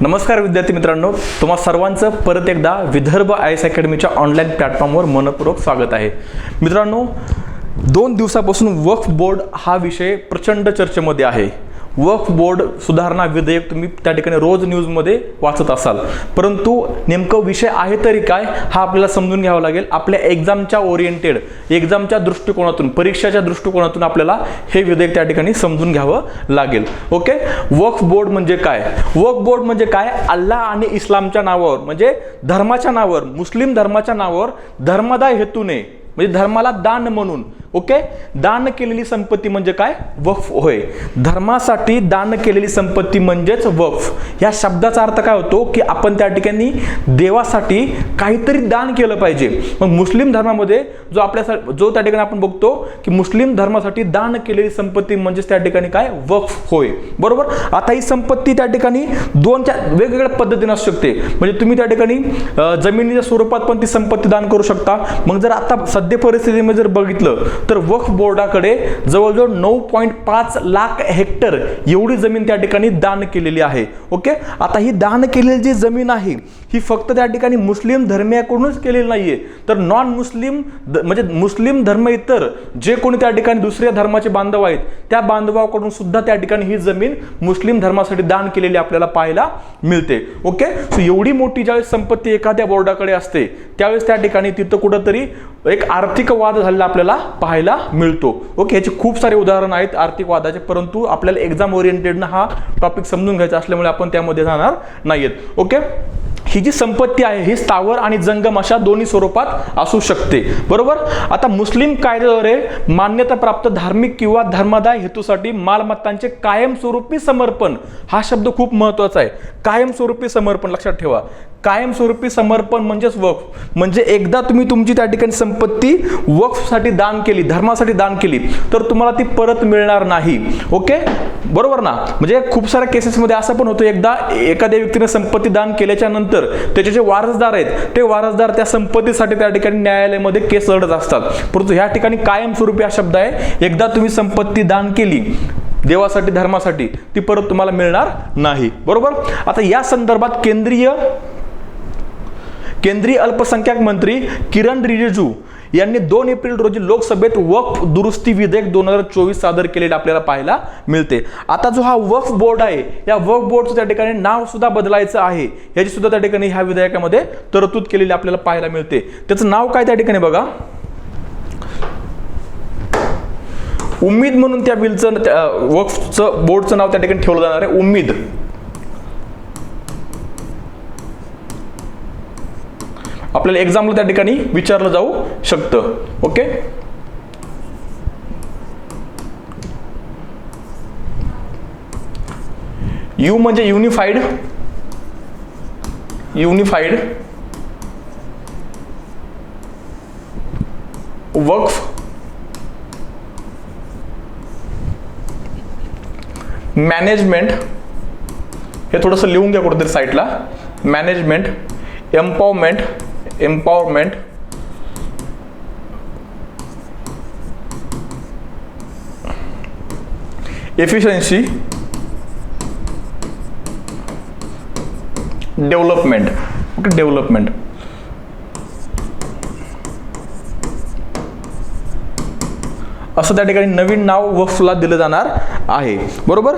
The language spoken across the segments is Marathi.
नमस्कार विद्यार्थी मित्रांनो तुम्हा सर्वांचं परत एकदा विदर्भ आय एस अकॅडमीच्या ऑनलाईन प्लॅटफॉर्मवर मनपूर्वक स्वागत आहे. मित्रांनो दोन दिवसापासून वक्फ बोर्ड हा विषय प्रचंड चर्चेमध्ये आहे. वक्फ बोर्ड सुधारणा विधेयक तुम्ही त्या ठिकाणी रोज न्यूजमध्ये वाचत असाल. परंतु नेमकं विषय आहे तरी काय हा आपल्याला समजून घ्यावा लागेल. आपल्या एक्झामच्या ओरिएंटेड एक्झामच्या दृष्टिकोनातून परीक्षाच्या दृष्टिकोनातून आपल्याला हे विधेयक त्या ठिकाणी समजून घ्यावं लागेल. ओके? वक्फ बोर्ड म्हणजे काय? वक्फ बोर्ड म्हणजे काय? अल्लाह आणि इस्लामच्या नावावर म्हणजे धर्माच्या नावावर मुस्लिम धर्माच्या नावावर धर्मदाय हेतूने म्हणजे धर्माला दान म्हणून ओके? दान केलेली संपत्ती म्हणजे काय? वफ. होय. धर्मासाठी दान केलेली संपत्ती म्हणजेच वफ. या शब्दाचा अर्थ काय होतो? की आपण त्या ठिकाणी देवासाठी काहीतरी दान केलं पाहिजे. मग मुस्लिम धर्मामध्ये जो आपल्या जो त्या ठिकाणी आपण बघतो की मुस्लिम धर्मासाठी दान केलेली संपत्ती म्हणजेच त्या ठिकाणी काय? वफ. होय. बरोबर? आता ही संपत्ती त्या ठिकाणी दोनच्या वेगवेगळ्या पद्धतीने असू शकते. म्हणजे तुम्ही त्या ठिकाणी जमिनीच्या स्वरूपात पण ती संपत्ती दान करू शकता. मग जर आता सद्य परिस्थितीमध्ये जर बघितलं तर वक्फ बोर्डाकडे जवळजवळ नऊ पॉईंट पाच लाख हेक्टर एवढी जमीन त्या ठिकाणी दान केलेली आहे. ओके? आता ही दान केलेली जी जमीन आहे ही फक्त त्या ठिकाणी मुस्लिम धर्मियाकडूनच केलेली नाही आहे तर नॉन मुस्लिम द- म्हणजे मुस्लिम धर्म इतर जे कोणी त्या ठिकाणी दुसऱ्या धर्माचे बांधव आहेत त्या बांधवाकडून सुद्धा त्या ठिकाणी ही जमीन मुस्लिम धर्मासाठी दान केलेली आपल्याला पाहायला मिळते. ओके? सो एवढी मोठी ज्यावेळेस संपत्ती एखाद्या बोर्डाकडे असते त्यावेळेस त्या ठिकाणी तिथं कुठंतरी एक आर्थिक वाद झालेला आपल्याला पाहायला मिळतो. ओके? याचे खूप सारे उदाहरण आहेत आर्थिक वादाचे परंतु आपल्याला एक्झाम ओरिएंटेडनं हा टॉपिक समजून घ्यायचा असल्यामुळे आपण त्यामध्ये जाणार नाहीयेत. ओके? ही जी संपत्ती आहे ही स्थावर आणि जंगम अशा दोन्ही स्वरूपात असू शकते. बरोबर? आता मुस्लिम कायद्याद्वारे मान्यता प्राप्त धार्मिक किंवा धर्मादाय हेतूसाठी मालमत्तांचे कायमस्वरूपी समर्पण हा शब्द खूप महत्त्वाचा आहे. कायमस्वरूपी समर्पण लक्षात ठेवा. कायमस्वरूपी समर्पण म्हणजेच वक्फ. म्हणजे एकदा तुम्ही तुमची त्या ठिकाणी संपत्ती वक्फसाठी दान केली धर्मासाठी दान केली तर तुम्हाला ती परत मिळणार नाही. ओके? बरोबर ना? म्हणजे खूप साऱ्या केसेसमध्ये असं पण होतं एकदा एखाद्या व्यक्तीने संपत्ती दान केल्याच्यानंतर त्याचे जे वारसदार आहेत ते वारसदार त्या संपत्तीसाठी त्या ठिकाणी न्यायालयामध्ये केस लढत असतात. परंतु ह्या ठिकाणी कायमस्वरूपी हा शब्द आहे एकदा तुम्ही संपत्ती दान केली देवासाठी धर्मासाठी ती परत तुम्हाला मिळणार नाही. बरोबर? आता या संदर्भात केंद्रीय केंद्रीय अल्पसंख्याक मंत्री किरण रिजिजू यांनी दोन एप्रिल रोजी लोकसभेत वक्फ दुरुस्ती विधेयक दोन हजार चोवीस सादर केलेले आपल्याला पाहायला मिळते. आता जो हा वक्फ बोर्ड आहे या वक्फ बोर्डचं त्या ठिकाणी नाव सुद्धा बदलायचं आहे याची सुद्धा त्या ठिकाणी ह्या विधेयकामध्ये तरतूद केलेली आपल्याला पाहायला मिळते. त्याचं नाव काय त्या ठिकाणी बघा? उम्मीद म्हणून त्या बिलचं वक्फचं बोर्डचं नाव त्या ठिकाणी ठेवलं जाणार आहे उम्मीद. आपल्याला एक्झामला त्या ठिकाणी विचारलं जाऊ शकतं. ओके यू म्हणजे युनिफाईड युनिफाईड वक्फ मॅनेजमेंट हे थोडंसं लिहून घ्या कुठेतरी साईडला management empowerment empowerment. Efficiency development okay development असं त्या ठिकाणी नवीन नाव वक्फला दिलं जाणार आहे. बरोबर?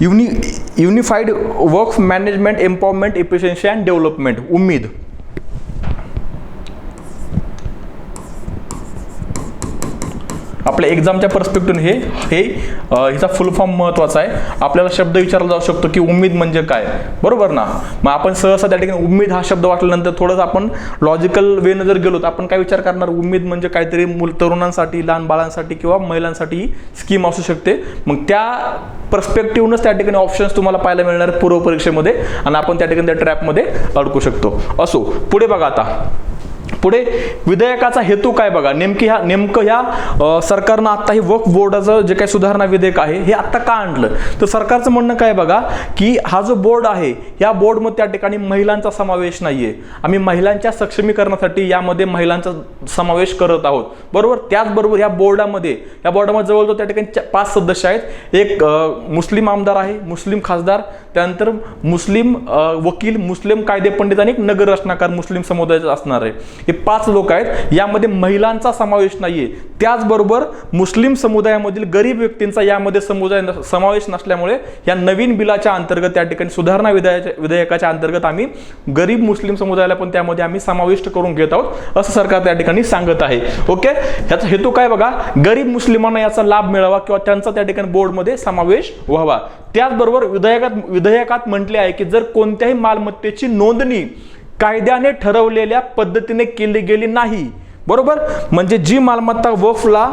Uni unified work management empowerment efficiency and development उम्मीद. आपल्या एक्झामच्या पर्स्पेक्टिव्ह हे हे हिचा फुल फॉर्म महत्त्वाचा आहे. आपल्याला शब्द विचारला जाऊ शकतो की उम्मीद म्हणजे काय? बरोबर ना? मग आपण सहसा त्या ठिकाणी उम्मीद हा शब्द वाटल्यानंतर थोडंसं आपण लॉजिकल वेनं जर गेलो तर आपण काय विचार करणार? उम्मीद म्हणजे काहीतरी मूल तरुणांसाठी लहान बाळांसाठी किंवा महिलांसाठी ही स्कीम असू शकते. मग त्या पर्स्पेक्टिव्हनंच त्या ठिकाणी ऑप्शन्स तुम्हाला पाहायला मिळणार पूर्व परीक्षेमध्ये आणि आपण त्या ठिकाणी त्या ट्रॅपमध्ये अडकू शकतो. असो पुढे बघा आता. पुढे विधेयकाचा हेतू काय बघा? नेमकी ह्या नेमकं ह्या सरकारनं आत्ता हे वक्फ बोर्डाचं जे काही सुधारणा विधेयक आहे हे आत्ता का आणलं? तर सरकारचं म्हणणं काय बघा की हा जो बोर्ड आहे या बोर्डमध्ये त्या ठिकाणी महिलांचा समावेश नाही आहे आम्ही महिलांच्या सक्षमीकरणासाठी यामध्ये महिलांचा समावेश करत आहोत. बरोबर? त्याचबरोबर या बोर्डामध्ये या बोर्डामध्ये जवळजवळ त्या ठिकाणी पाच सदस्य आहेत. एक मुस्लिम आमदार आहे मुस्लिम खासदार त्यानंतर मुस्लिम वकील मुस्लिम कायदे पंडित आणि एक नगर रचनाकार मुस्लिम समुदायाचा असणार आहे. हे पाच लोक आहेत. यामध्ये महिलांचा समावेश नाहीये. त्याचबरोबर मुस्लिम समुदायामधील गरीब व्यक्तींचा यामध्ये समुदाय न- समावेश नसल्यामुळे या नवीन बिलाच्या अंतर्गत त्या ठिकाणी सुधारणा विधेयकाच्या विधेयकाच्या अंतर्गत आम्ही गरीब मुस्लिम समुदायाला पण त्यामध्ये आम्ही समाविष्ट करून घेत आहोत असं सरकार त्या ठिकाणी सांगत आहे. ओके? याचा हेतू काय बघा? गरीब मुस्लिमांना याचा लाभ मिळावा किंवा त्यांचा त्या ठिकाणी बोर्डमध्ये समावेश व्हावा. त्याचबरोबर विधेयकात विधेयकात म्हटले आहे की जर कोणत्याही मालमत्तेची नोंदणी कायद्याने ठरवलेल्या पद्धतीने केली गेली नाही. बरोबर? म्हणजे जी मालमत्ता वफला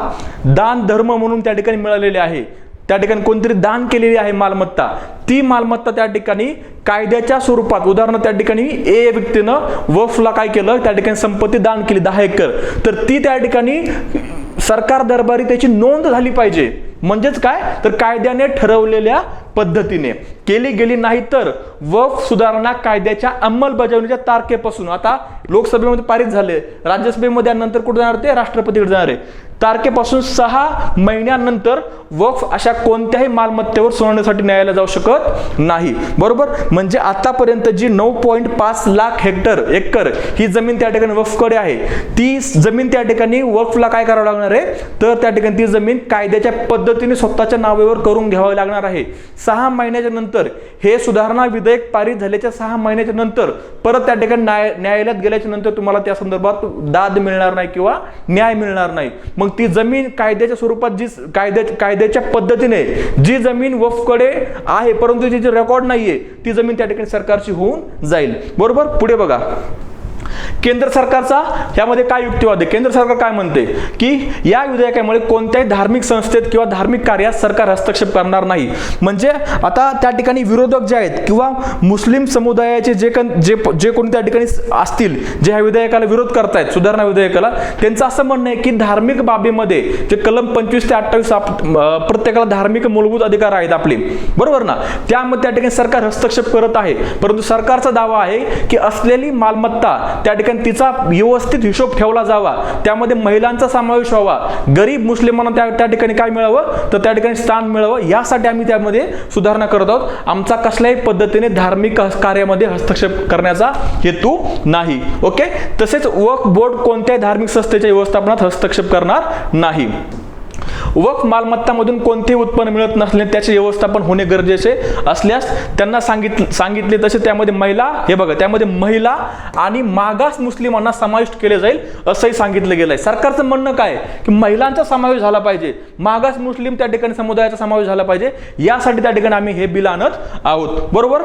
दान धर्म म्हणून त्या ठिकाणी मिळालेली आहे त्या ठिकाणी कोणतरी दान केलेली आहे मालमत्ता ती मालमत्ता त्या ठिकाणी कायद्याच्या स्वरूपात उदाहरण त्या ठिकाणी ए व्यक्तीनं वफला काय केलं? त्या ठिकाणी संपत्ती दान केली दहा एकर. तर ती त्या ठिकाणी सरकार दरबारी त्याची नोंद झाली पाहिजे. म्हणजेच काय? तर कायद्याने ठरवलेल्या पद्धतीने. केली गेली नाही तर वक्फ सुधारणा कायद्याच्या अंमलबजावणीच्या तारखेपासून. आता लोकसभेमध्ये पारित झाले. राज्यसभेमध्ये नंतर कुठे जाणार ते? राष्ट्रपतीकडे जाणार आहे. तारखेपासून सहा महिन्यानंतर वक्फ अशा कोणत्याही मालमत्तेवर सुनावणीसाठी न्यायालय जाऊ शकत नाही. बरोबर? म्हणजे आतापर्यंत जी नऊ पॉईंट पाच लाख हेक्टर एकर ही जमीन त्या ठिकाणी वक्फकडे आहे ती जमीन त्या ठिकाणी वक्फला काय करावं लागणार आहे? तर त्या ठिकाणी ती जमीन कायद्याच्या पद्धतीने स्वतःच्या नावेवर करून घ्यावी लागणार आहे. सहा महिन्याच्या नंतर हे सुधारणा विधेयक पारित झाल्याच्या सहा महिन्याच्या नंतर परत त्या ठिकाणी न्याय न्यायालयात गेल्याच्यानंतर तुम्हाला त्या संदर्भात दाद मिळणार नाही किंवा न्याय मिळणार नाही. मग ती जमीन कायद्याच्या स्वरूपात जी कायद्या कायद्याच्या पद्धतीने जी जमीन वफकडे आहे परंतु तिची रेकॉर्ड नाहीये ती जमीन त्या ठिकाणी सरकारची होऊन जाईल. बरोबर? पुढे बघा. केंद्र सरकारचा यामध्ये काय युक्तिवाद आहे? केंद्र सरकार काय म्हणते? की या विधेयकामुळे कोणत्याही धार्मिक संस्थेत किंवा धार्मिक कार्यात सरकार हस्तक्षेप करणार नाही. म्हणजे आता त्या ठिकाणी विरोधक जे आहेत किंवा मुस्लिम समुदायाचे जे कन जे जे कोणी त्या ठिकाणी असतील जे ह्या विधेयकाला विरोध करतायत सुधारणा विधेयकाला त्यांचं असं म्हणणं आहे की धार्मिक बाबीमध्ये जे कलम पंचवीस ते अठ्ठावीस प्रत्येकाला धार्मिक मूलभूत अधिकार आहेत आपले. बरोबर ना? त्यामध्ये त्या ठिकाणी सरकार हस्तक्षेप करत आहे. परंतु सरकारचा दावा आहे की असलेली मालमत्ता त्या ठिकाणी तिचा व्यवस्थित हिशोब ठेवला जावा. त्यामध्ये महिलांचा समावेश व्हावा. गरीब मुस्लिमांना त्या त्या ठिकाणी काय मिळावं? तर त्या ठिकाणी स्थान मिळावं. यासाठी आम्ही त्यामध्ये सुधारणा करत आहोत. आमचा कसल्याही पद्धतीने धार्मिक कार्यामध्ये हस्तक्षेप करण्याचा हेतू नाही. ओके? तसेच वक्फ बोर्ड कोणत्याही धार्मिक संस्थेच्या व्यवस्थापनात हस्तक्षेप करणार नाही. वक्फ मालमत्तामधून कोणतेही उत्पन्न मिळत नसले त्याचे व्यवस्थापन होणे गरजेचे असल्यास त्यांना सांगितले सांगितले तसे त्यामध्ये महिला हे बघा त्यामध्ये महिला आणि मागास मुस्लिमांना समाविष्ट केले जाईल असंही सांगितलं गेलं आहे सरकारचं म्हणणं काय की महिलांचा समावेश झाला पाहिजे मागास मुस्लिम त्या ठिकाणी समुदायाचा समावेश झाला पाहिजे यासाठी त्या ठिकाणी आम्ही हे बिल आणत आहोत. बरोबर?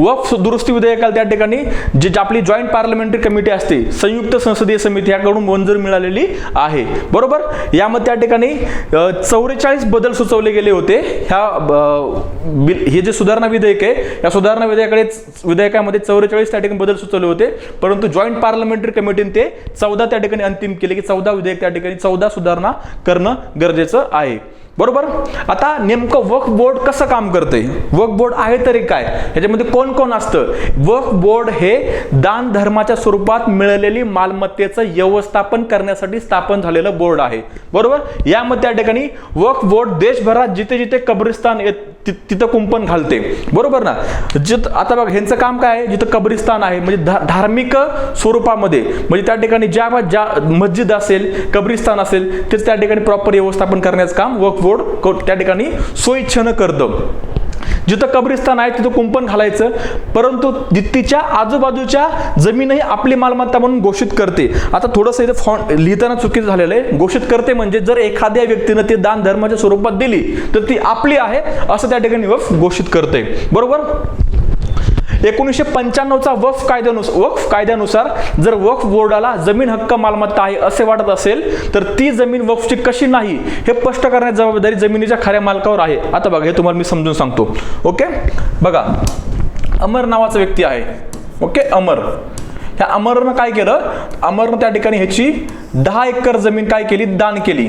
वक्फ दुरुस्ती विधेयकाला त्या ठिकाणी जे आपली जॉईंट पार्लमेंटरी कमिटी असते संयुक्त संसदीय समिती याकडून मंजुरी मिळालेली आहे. बरोबर? यामध्ये त्या ठिकाणी चौवेचाळीस बदल सुचवले गेले होते. ह्या हे जे सुधारणा विधेयक आहे या सुधारणा विधेयकाकडे विधेयकामध्ये चौवेचाळीस त्या ठिकाणी बदल सुचवले होते. परंतु जॉईंट पार्लमेंटरी कमिटीने ते चौदा त्या ठिकाणी अंतिम केले की चौदा विधेयक त्या ठिकाणी चौदा सुधारणा करणं गरजेचं आहे. बरोबर? आता नेमकं वक्फ बोर्ड कसं काम करते वक्फ बोर्ड आहे तरी काय? ह्याच्यामध्ये कोण कोण असतं? वक्फ बोर्ड हे दान धर्माच्या स्वरूपात मिळालेली मालमत्तेचं व्यवस्थापन करण्यासाठी स्थापन झालेलं बोर्ड आहे. बरोबर? यामध्ये त्या ठिकाणी वक्फ बोर्ड देशभरात जिथे जिथे कब्रिस्तान तिथं कुंपण घालते. बरोबर ना? जिथं आता बघ ह्यांचं काम काय आहे? जिथं कब्रिस्तान आहे म्हणजे धार्मिक स्वरूपामध्ये म्हणजे त्या ठिकाणी ज्या ज्या मस्जिद असेल कब्रिस्तान असेल तेच त्या ठिकाणी प्रॉपर व्यवस्थापन करण्याचं काम वक्फ घोड त्या ठिकाणी स्वइच्छेनं करतं जिथं कब्रिस्तान आहे तिथं कुंपण घालायचं. परंतु तिच्या आजूबाजूच्या जमीनही आपली मालमत्ता म्हणून घोषित करते. आता थोडंसं इथं फॉन्ट लिहिताना चुकीचं झालेलं आहे. घोषित करते म्हणजे जर एखाद्या व्यक्तीनं ते दान धर्माच्या स्वरूपात दिली तर ती आपली आहे असं त्या ठिकाणी घोषित करते. बरोबर? एकोणीसशे पंच्याण्णवचा वक्फ कायद्यानुसार वक्फ कायद्यानुसार जर वक्फ बोर्डाला जमीन हक्क मालमत्ता आहे असे वाटत असेल तर ती जमीन वक्फची कशी नाही हे स्पष्ट करण्याची जबाबदारी जमिनीच्या खऱ्या मालकावर आहे. आता बघा हे तुम्हाला मी समजून सांगतो. ओके? बघा अमर नावाचा व्यक्ती आहे. ओके? अमर. ह्या अमरनं काय केलं? अमरनं त्या ठिकाणी ह्याची दहा एकर जमीन काय केली? दान केली.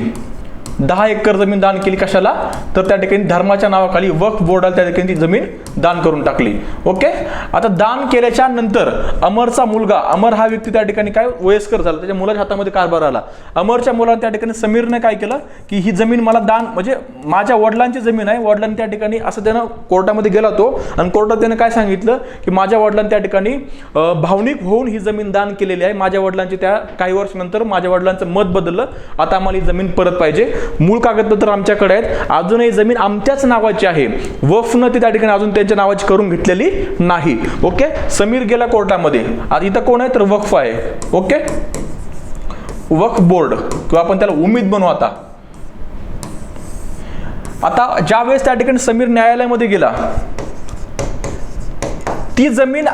दहा एकर जमीन दान केली कशाला? तर त्या ठिकाणी धर्माच्या नावाखाली वक्फ बोर्डाला त्या ठिकाणी ती जमीन दान करून टाकली. ओके? आता दान केल्याच्यानंतर अमरचा मुलगा अमर हा व्यक्ती त्या ठिकाणी काय वयस्कर झाला त्याच्या मुलाच्या हातामध्ये कारभार आला. अमरच्या मुलाने त्या ठिकाणी समीरने काय केलं की ही जमीन मला दान म्हणजे माझ्या वडिलांची जमीन आहे वडिलांनी त्या ठिकाणी असं त्यानं कोर्टामध्ये गेला तो आणि कोर्टात त्यानं काय सांगितलं की माझ्या वडिलांनी त्या ठिकाणी भावनिक होऊन ही जमीन दान केलेली आहे. माझ्या वडिलांची त्या काही वर्षानंतर माझ्या वडिलांचं मत बदललं. आता आम्हाला ही जमीन परत पाहिजे. मूळ कागदपत्र आमच्याकडे आहेत. अजूनही जमीन आमच्याच नावाची आहे. वफनं ती त्या ठिकाणी अजून त्यांच्या नावाची करून घेतलेली नाही. ओके? समीर गेला कोर्टामध्ये. आता इथं कोण आहे? तर वक्फ आहे. ओके? वक्फ बोर्ड. किंवा आपण त्याला उमेद बनवू आता. आता ज्या वेळेस त्या ठिकाणी समीर न्यायालयामध्ये गेला ती जमीन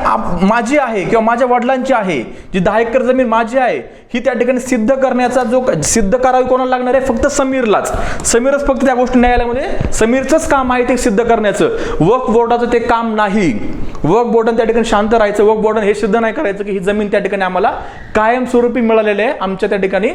माझी आहे किंवा माझ्या वडिलांची आहे. जी दहा एकर जमीन माझी आहे ही त्या ठिकाणी सिद्ध करण्याचा जो सिद्ध करावी कोणाला लागणार आहे? फक्त समीरलाच. समीरच फक्त त्या गोष्टी न्यायालयामध्ये समीरचंच काम आहे ते सिद्ध करण्याचं. वक्फ बोर्डाचं ते काम नाही. वक्फ बोर्डन त्या ठिकाणी शांत राहायचं. वक्फ बोर्डन हे सिद्ध नाही करायचं की ही जमीन त्या ठिकाणी आम्हाला कायमस्वरूपी मिळालेली आहे आमच्या त्या ठिकाणी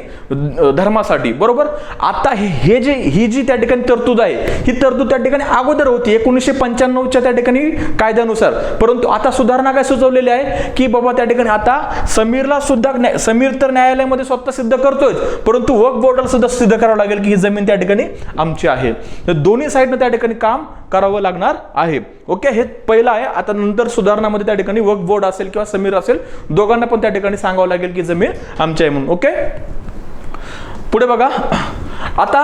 धर्मासाठी. बरोबर? आता हे हे जे ही जी त्या ठिकाणी तरतूद आहे ही तरतूद त्या ठिकाणी अगोदर होती. एकोणीसशे पंच्याण्णवच्या त्या ठिकाणी कायद्यानुसार. परंतु आता सुधारणा काय सुचवलेली आहे? की बाबा त्या ठिकाणी आता समीरला सुद्धा समीर तर न्याय न्यायालयामध्ये स्वतः सिद्ध करतोय परंतु वक बोर्डाला सुद्धा सिद्ध करावं लागेल की ही जमीन त्या ठिकाणी आमची आहे. तर दोन्ही साईडनं त्या ठिकाणी काम करावं लागणार आहे. ओके हे पहिलं आहे. आता नंतर सुधारणामध्ये त्या ठिकाणी वक बोर्ड असेल किंवा समीर असेल दोघांना पण त्या ठिकाणी सांगावं लागेल की जमीन आमची आहे म्हणून. ओके पुढे बघा. आता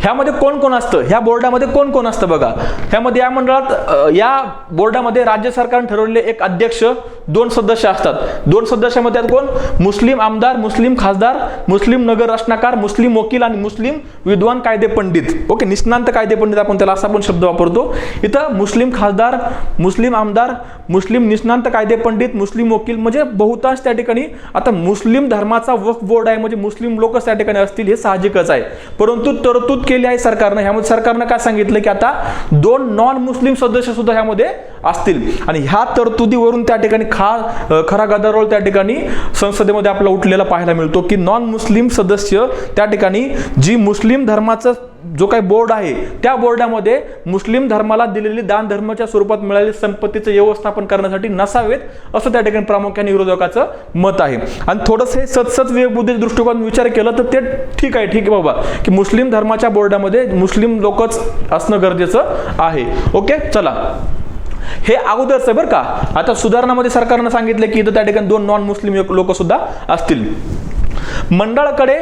ह्यामध्ये कोण कोण असतं? ह्या बोर्डामध्ये कोण कोण असतं बघा? ह्यामध्ये या मंडळात या बोर्डामध्ये राज्य सरकारने ठरवलेले एक अध्यक्ष दोन सदस्य असतात. दोन सदस्यामध्ये कोण? मुस्लिम आमदार मुस्लिम खासदार मुस्लिम नगर रचनाकार मुस्लिम वकील आणि मुस्लिम विद्वान कायदे पंडित. ओके निष्णांत कायदे पंडित आपण त्याला असा पण शब्द वापरतो. इथं मुस्लिम खासदार मुस्लिम आमदार मुस्लिम निष्णांत कायदे पंडित मुस्लिम वकील म्हणजे बहुतांश त्या ठिकाणी आता मुस्लिम धर्माचा वक्फ बोर्ड आहे म्हणजे मुस्लिम लोकच त्या ठिकाणी असतील हे साहजिकच आहे. परंतु तरतूद केली आहे सरकारनं. ह्यामध्ये सरकारनं काय सांगितलं की आता दोन नॉन मुस्लिम सदस्य सुद्धा ह्यामध्ये असतील. आणि ह्या तरतुदीवरून त्या ठिकाणी खा खरा गदारोळ त्या ठिकाणी संसदेमध्ये आपला उठलेला पाहायला मिळतो की नॉन मुस्लिम सदस्य त्या ठिकाणी जी मुस्लिम धर्माचं जो काही बोर्ड आहे त्या बोर्डामध्ये मुस्लिम धर्माला दिलेली दान धर्माच्या स्वरूपात मिळालेली संपत्तीचं व्यवस्थापन करण्यासाठी नसावेत असं त्या ठिकाणी प्रामुख्याने विरोधकाचं मत आहे. आणि थोडंसं हे सतसत विवेकबुद्धीच्या दृष्टिकोन विचार केला तर ते ठीक आहे ठीक आहे बाबा की मुस्लिम धर्माच्या बोर्डामध्ये मुस्लिम लोकच असणं गरजेचं आहे. ओके चला. हे अगोदरच आहे बरं का. आता सुधारणामध्ये सरकारनं सांगितलं की इथं त्या ठिकाणी दोन नॉन मुस्लिम लोक सुद्धा असतील. मंडळाकडे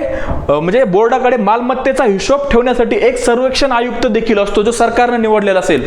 म्हणजे बोर्डाकडे मालमत्तेचा हिशोब ठेवण्यासाठी एक सर्वेक्षण आयुक्त देखील असतो जो सरकारने निवडलेला असेल.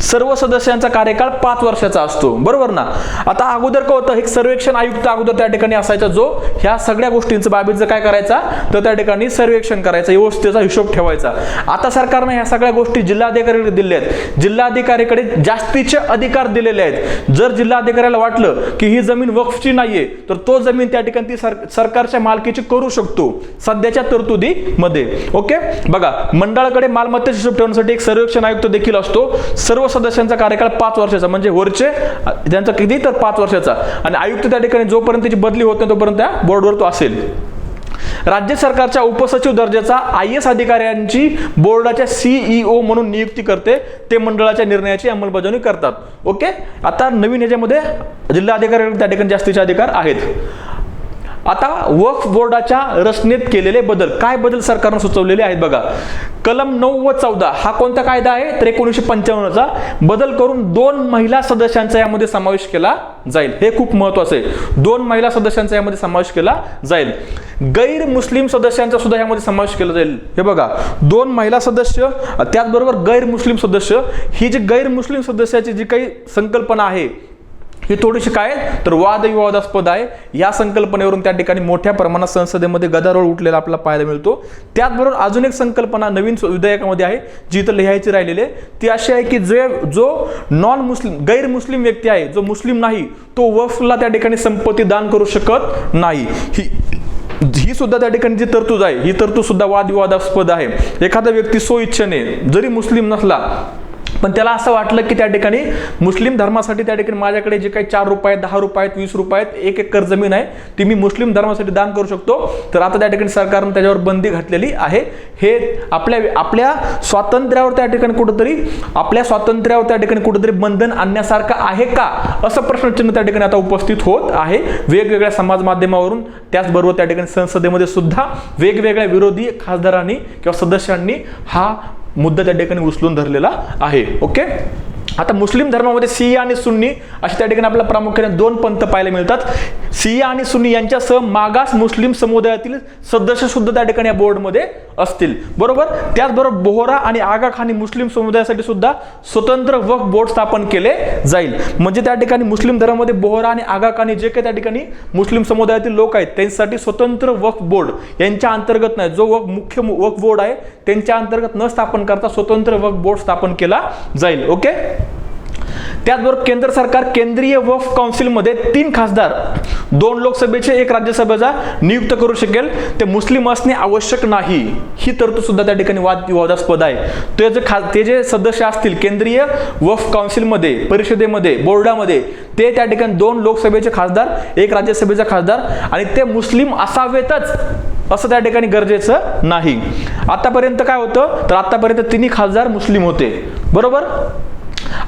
सर्व सदस्यांचा कार्यकाळ पाच वर्षाचा असतो. बरोबर ना? आता अगोदर काय होतं? एक सर्वेक्षण आयुक्त अगोदर त्या ठिकाणी असायचा जो ह्या सगळ्या गोष्टींचं बाबीचं काय करायचा तर त्या ठिकाणी सर्वेक्षण करायचा व्यवस्थेचा हिशोब ठेवायचा. आता सरकारने ह्या सगळ्या गोष्टी जिल्हाधिकाऱ्याकडे दिल्या आहेत. जिल्हाधिकाऱ्याकडे जास्तीचे अधिकार दिलेले आहेत. जर जिल्हाधिकाऱ्याला वाटलं की ही जमीन वक्फची नाहीये तर तो जमीन त्या ठिकाणी ती सरकारच्या मालकीची करू शकतो सध्याच्या तरतुदीमध्ये. ओके बघा मंडळाकडे मालमत्तेचा हिशोब ठेवण्यासाठी एक सर्वेक्षण आयुक्त देखील असतो. सर्व सदस्यांचा कार्यकाळ पाच वर्षाचा म्हणजे वरचे त्यांचा किती तर पाच वर्षाचा. आणि आयुक्त त्या ठिकाणी जोपर्यंत त्याची बदली होत नाही तोपर्यंत त्या बोर्डवर तो असेल. राज्य सरकारच्या उपसचिव दर्जाचा आय एस अधिकाऱ्यांची बोर्डाच्या सीईओ म्हणून नियुक्ती करते. ते मंडळाच्या निर्णयाची अंमलबजावणी करतात. ओके आता नवीन याच्यामध्ये जिल्हा अधिकारी त्या ठिकाणी जास्तीचे अधिकार आहेत. आता वक्फ बोर्डाच्या रचनेत केलेले बदल. काय बदल सरकारनं सुचवलेले आहेत बघा. कलम नऊ व चौदा हा कोणता कायदा आहे? तर एकोणीसशे पंच्याण्णवचा. बदल करून दोन महिला सदस्यांचा यामध्ये समावेश केला जाईल. हे खूप महत्वाचं आहे. दोन महिला सदस्यांचा यामध्ये समावेश केला जाईल. गैर मुस्लिम सदस्यांचा सुद्धा यामध्ये समावेश केला जाईल. हे बघा. दोन महिला सदस्य त्याचबरोबर गैर मुस्लिम सदस्य. ही जी गैर मुस्लिम सदस्याची जी काही संकल्पना आहे हे थोडीशी काय तर वादविवादास्पद आहे. या संकल्पनेवरून त्या ठिकाणी मोठ्या प्रमाणात संसदेमध्ये गदारोळ उठलेला आपल्याला पाहायला मिळतो. त्याचबरोबर अजून एक संकल्पना नवीन विधेयकामध्ये आहे जी इथं लिहायची राहिलेली आहे. ती अशी आहे की जे जो नॉन मुस्लिम गैर मुस्लिम व्यक्ती आहे जो मुस्लिम नाही तो वफला त्या ठिकाणी संपत्ती दान करू शकत नाही. ही ही सुद्धा त्या ठिकाणी जी तरतूद आहे ही तरतूद सुद्धा वादविवादास्पद आहे. एखादा व्यक्ती सो इच्छेने जरी मुस्लिम नसला पण त्याला असं वाटलं की त्या ठिकाणी मुस्लिम धर्मासाठी त्या ठिकाणी माझ्याकडे जे काही चार रुपये दहा रुपये वीस रुपये एक एकर जमीन आहे ती मी मुस्लिम धर्मासाठी दान करू शकतो. तर आता त्या ठिकाणी सरकारनं त्याच्यावर बंदी घातलेली आहे. हे आपल्या आपल्या स्वातंत्र्यावर त्या ठिकाणी कुठंतरी आपल्या स्वातंत्र्यावर त्या ठिकाणी कुठंतरी बंधन आणण्यासारखं आहे का? असं प्रश्नचिन्ह त्या ठिकाणी आता उपस्थित होत आहे. वेगवेगळ्या समाज माध्यमावरून त्याचबरोबर त्या ठिकाणी संसदेमध्ये सुद्धा वेगवेगळ्या विरोधी खासदारांनी किंवा सदस्यांनी हा मुद्दा त्या ठिकाणी उचलून धरलेला आहे. ओके आता मुस्लिम धर्मामध्ये सिया आणि सुन्नी अशा त्या ठिकाणी आपल्याला प्रामुख्याने दोन पंथ पाहायला मिळतात. सिया आणि सुन्नी यांच्यासह मागास मुस्लिम समुदायातील सदस्य सुद्धा त्या ठिकाणी या बोर्डमध्ये असतील. बरोबर? त्याचबरोबर बोहरा आणि आगा खानी मुस्लिम समुदायासाठी सुद्धा स्वतंत्र वक्फ बोर्ड स्थापन केले जाईल. म्हणजे त्या ठिकाणी मुस्लिम धर्मामध्ये बोहरा आणि आगा खानी जे काही त्या ठिकाणी मुस्लिम समुदायातील लोक आहेत त्यांच्यासाठी स्वतंत्र वक्फ बोर्ड यांच्या अंतर्गत नाही जो वक मुख्य वक्फ बोर्ड आहे त्यांच्या अंतर्गत न स्थापन करता स्वतंत्र वक्फ बोर्ड स्थापन केला जाईल. ओके? त्याचबरोबर केंद्र सरकार केंद्रीय वफ काउन्सिलमध्ये तीन खासदार दोन लोकसभेचे एक राज्यसभेचा नियुक्त करू शकेल. ते मुस्लिम असणे आवश्यक नाही. ही तरतूद सुद्धा त्या ठिकाणी वाद विवादास्पद आहे. ते जे खा ते जे सदस्य असतील केंद्रीय वफ काउन्सिलमध्ये परिषदेमध्ये बोर्डामध्ये ते त्या ठिकाणी दोन लोकसभेचे खासदार एक राज्यसभेचा खासदार आणि ते मुस्लिम असावेतच असं त्या ठिकाणी गरजेचं नाही. आतापर्यंत काय होतं? तर आतापर्यंत तिन्ही खासदार मुस्लिम होते. बरोबर?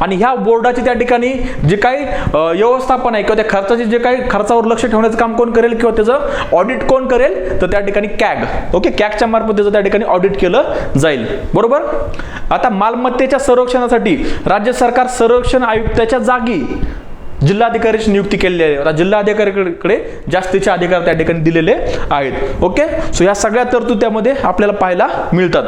आणि ह्या बोर्डाची त्या ठिकाणी जे काही व्यवस्थापन आहे किंवा त्या खर्चाचे जे काही खर्चावर लक्ष ठेवण्याचं काम कोण करेल किंवा त्याचं ऑडिट कोण करेल तर त्या ठिकाणी कॅग ओके कॅगच्या मार्फत त्याचं त्या ठिकाणी ऑडिट केलं जाईल. बरोबर? आता मालमत्तेच्या संरक्षणासाठी राज्य सरकार संरक्षण आयुक्ताच्या जागी जिल्हाधिकाऱ्याची नियुक्ती केलेली आहे. आता जिल्हाधिकाऱ्याकडे जास्तीचे अधिकार त्या ठिकाणी दिलेले आहेत. ओके सो या सगळ्या तरतुद्यामध्ये आपल्याला पाहायला मिळतात.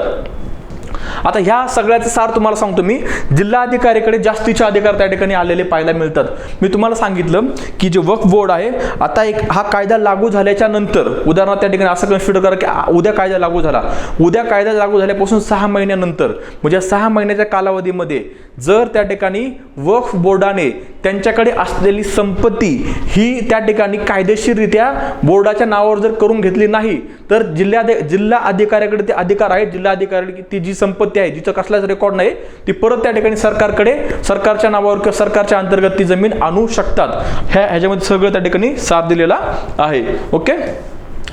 आता ह्या सगळ्याचं सार तुम्हाला सांगतो मी. जिल्हाधिकारीकडे जास्तीचे अधिकार त्या ठिकाणी आलेले पाहायला मिळतात. मी तुम्हाला सांगितलं की जे वक्फ बोर्ड आहे आता एक हा कायदा लागू झाल्याच्यानंतर उदाहरणार्थ त्या ठिकाणी असं कन्सिडर करा की उद्या कायदा लागू झाला. उद्या कायदा लागू झाल्यापासून सहा महिन्यानंतर म्हणजे सहा महिन्याच्या कालावधीमध्ये जर त्या ठिकाणी वक्फ बोर्डाने त्यांच्याकडे असलेली संपत्ती ही त्या ठिकाणी कायदेशीररित्या बोर्डाच्या नावावर जर करून घेतली नाही तर जिल्हा जिल्हा अधिकाऱ्याकडे ते अधिकार आहेत. जिल्हा अधिकारी ती जी संपत्ती संपत्ती आहे जिचं कसलाच रेकॉर्ड नाही ती परत त्या ठिकाणी सरकारकडे सरकारच्या नावावर किंवा सरकारच्या अंतर्गत ती जमीन आणू शकतात. ह्या ह्याच्यामध्ये सगळं त्या ठिकाणी साथ दिलेला आहे. ओके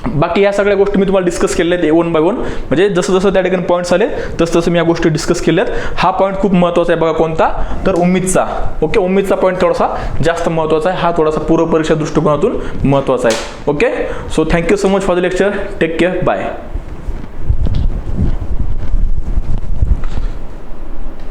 बाकी या सगळ्या गोष्टी मी तुम्हाला डिस्कस केल्या आहेत वन बाय वन म्हणजे जसं जसं त्या ठिकाणी पॉईंट्स आले तसं तसं मी या गोष्टी डिस्कस केल्यात. हा पॉईंट खूप महत्त्वाचा आहे बघा कोणता? तर उम्मीदचा. ओके उम्मीदचा पॉईंट थोडासा जास्त महत्त्वाचा आहे. हा थोडासा पूर्व परीक्षा दृष्टिकोनातून महत्त्वाचा आहे. Okay so thank you so much for the lecture take care bye